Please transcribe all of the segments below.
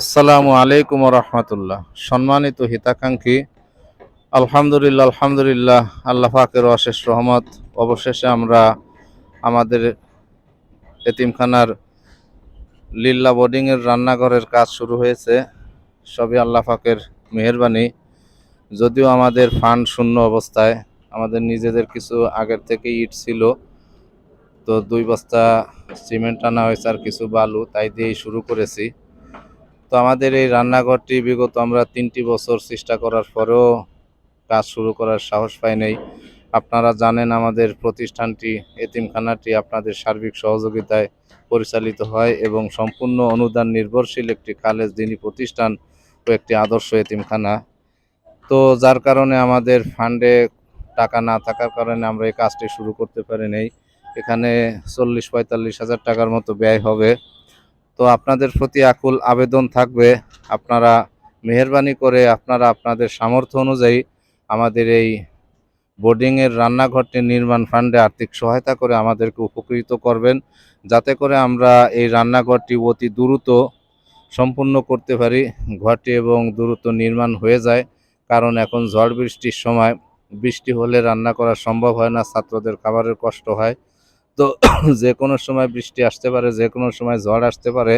আসসালামু আলাইকুম রহমতুল্লাহ। সম্মানিত হিতাকাঙ্ক্ষী, আলহামদুলিল্লাহ আলহামদুলিল্লাহ, আল্লাহ পাকের অশেষ রহমত। অবশেষে আমরা আমাদের এতিমখানার লিল্লা বোর্ডিংয়ের রান্নাঘরের কাজ শুরু হয়েছে। সবই আল্লাহ পাকের মেহরবানি। যদিও আমাদের ফান্ড শূন্য অবস্থায়, আমাদের নিজেদের কিছু আগের থেকে ইট ছিল, তো দুই বস্তা সিমেন্ট আনা হয়েছে আর কিছু বালু, তাই দিয়েই শুরু করেছি। তো আমাদের এই রান্নাঘরটি বিগত আমরা তিনটি বছর চেষ্টা করার পরেও কাজ শুরু করার সাহস পাই নাই। আপনারা জানেন আমাদের প্রতিষ্ঠানটি, এতিমখানাটি আপনাদের সার্বিক সহযোগিতায় পরিচালিত হয় এবং সম্পূর্ণ অনুদান নির্ভরশীল একটি কালেজ দিনী প্রতিষ্ঠান ও একটি আদর্শ এতিমখানা। তো যার কারণে আমাদের ফান্ডে টাকা না থাকার কারণে আমরা এই কাজটি শুরু করতে পারি নাই। এখানে চল্লিশ পঁয়তাল্লিশ হাজার টাকার মতো ব্যয় হবে। তো আপনাদের প্রতি আকুল আবেদন থাকবে। আপনারা মেহরবানি করে আপনারা আপনাদের সামর্থ্য অনুযায়ী আমাদের এই বোর্ডিংয়ের রান্নাঘরটি নির্মাণ ফান্ডে আর্থিক সহায়তা করে আমাদেরকে উপকৃত করবেন, যাতে করে আমরা এই রান্নাঘরটি অতি দ্রুত সম্পূর্ণ করতে পারি, ঘরটি এবং দ্রুত নির্মাণ হয়ে যায়। কারণ এখন ঝড় বৃষ্টির সময়, বৃষ্টি হলে রান্না করা সম্ভব হয় না, ছাত্রদের খাবারের কষ্ট হয়। তো যে কোনো সময় বৃষ্টি আসতে পারে, যে কোনো সময় ঝড় আসতে পারে,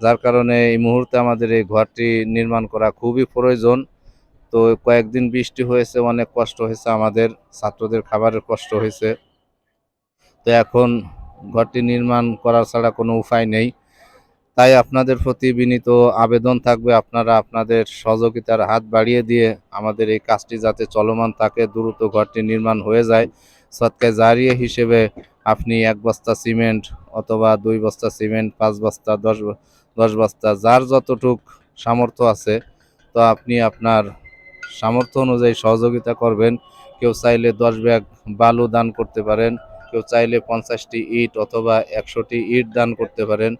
যার কারণে এই মুহূর্তে আমাদের এই ঘরটি নির্মাণ করা খুবই প্রয়োজন। তো কয়েকদিন বৃষ্টি হয়েছে, অনেক কষ্ট হয়েছে, আমাদের ছাত্রদের খাবারের কষ্ট হয়েছে। তো এখন ঘরটি নির্মাণ করা ছাড়া কোনো উপায় নেই। তাই আপনাদের প্রতি বিনীত আবেদন থাকবে, আপনারা আপনাদের সহযোগিতার হাত বাড়িয়ে দিয়ে আমাদের এই কাজটি যাতে চলমান থাকে, দ্রুত ঘরটি নির্মাণ হয়ে যায়। সৎকায় জারিয়ে হিসেবে আপনি এক বস্তা সিমেন্ট অথবা দুই বস্তা সিমেন্ট, পাঁচ বস্তা, দশ দশ বস্তা, যার যতটুক সামর্থ্য আছে, তো আপনি আপনার সামর্থ্য অনুযায়ী সহযোগিতা করবেন। কেউ চাইলে দশ ব্যাগ বালু দান করতে পারেন, কেউ চাইলে পঞ্চাশটি ইট অথবা একশোটি ইট দান করতে পারেন।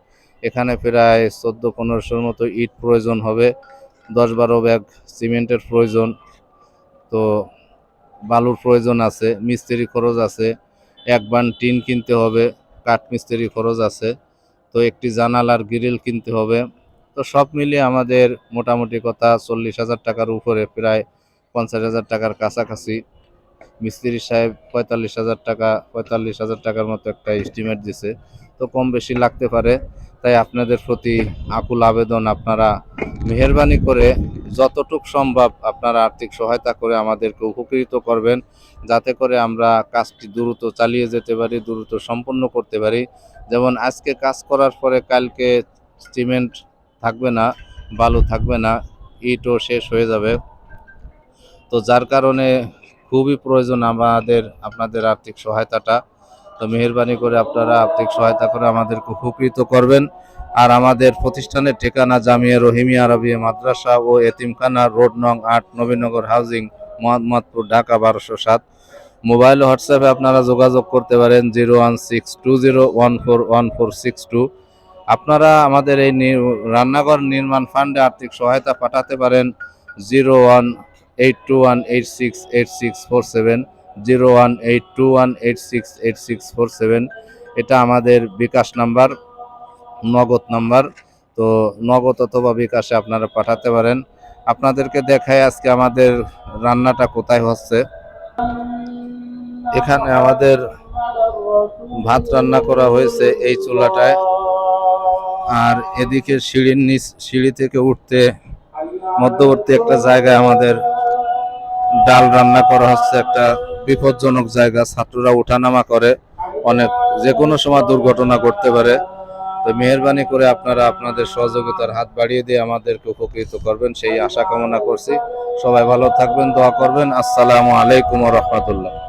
এখানে প্রায় চোদ্দ পনেরোশোর মতো ইট প্রয়োজন হবে, দশ বারো ব্যাগ সিমেন্টের প্রয়োজন। তো বালুর প্রয়োজন আছে, মিস্ত্রি খরচ আছে, এক বান টিন কিনতে হবে, কাঠ মিস্ত্রি খরচ আছে, তো একটি জানালার গ্রিল কিনতে হবে। তো সব মিলিয়ে আমাদের মোটামুটি কথা চল্লিশ হাজার টাকার উপরে, প্রায় পঞ্চাশ হাজার টাকার কাছাকাছি। মিস্ত্রি সাহেব পঁয়তাল্লিশ হাজার টাকা, পঁয়তাল্লিশ হাজার টাকার মতো একটা এস্টিমেট দিছে, তো কম বেশি লাগতে পারে। তাই আপনাদের প্রতি আকুল আবেদন, আপনারা মেহরবানি করে যতটুক সম্ভব আপনারা আর্থিক সহায়তা করে আমাদেরকে উপকৃত করবেন, যাতে করে আমরা কাজটি দ্রুত চালিয়ে যেতে পারি, দ্রুত সম্পন্ন করতে পারি। যেমন আজকে কাজ করার পরে কালকে সিমেন্ট থাকবে না, বালু থাকবে না, ইটও শেষ হয়ে যাবে। তো যার কারণে খুবই প্রয়োজন আমাদের, আপনাদের আর্থিক সহায়তাটা। তো মেহরবানি করে আপনারা আর্থিক সহায়তা করে আমাদেরকে উপকৃত করবেন। আর আমাদের প্রতিষ্ঠানের ঠিকানা জামিয়া রহিমি আরবিয়া মাদ্রাসা ও এতিমখানা রোড নং আট নবীনগর হাউজিং, মোহাম্মদপুর, ঢাকা বারোশো সাত। মোবাইল হোয়াটসঅ্যাপে আপনারা যোগাযোগ করতে পারেন zero one six two zero one four one four six two. আপনারা আমাদের এই রান্নাঘর নির্মাণ ফান্ডে আর্থিক সহায়তা পাঠাতে পারেন zero one eight two one eight six eight six four seven, zero one eight two one eight six eight six four seven. এটা আমাদের বিকাশ নাম্বার। নগদ নাম্বার। তো নগদ অথবা বিকাশে আপনারা পাঠাতে পারেন। আপনাদেরকে দেখায় আজকে আমাদের রান্নাটা কোথায় হচ্ছে। এখানে আমাদের ভাত রান্না করা হয়েছে এই চুলাটায়। আর এদিকে সিঁড়ির নিচ, সিঁড়ি থেকে উঠতে মধ্যবর্তী একটা জায়গায় আমাদের ডাল রান্না করা হচ্ছে। একটা বিপজ্জনক জায়গা, ছাত্ররা ওঠানামা করে। অনেক যে কোনো সময় দুর্ঘটনা ঘটতে পারে। তো মেহরবানি করে আপনারা আপনাদের সহযোগিতার হাত বাড়িয়ে দিয়ে আমাদেরকে উপকৃত করবেন, সেই আশা কামনা করছি। সবাই ভালো থাকবেন, দোয়া করবেন। আসসালামু আলাইকুম রহমতুল্লাহ।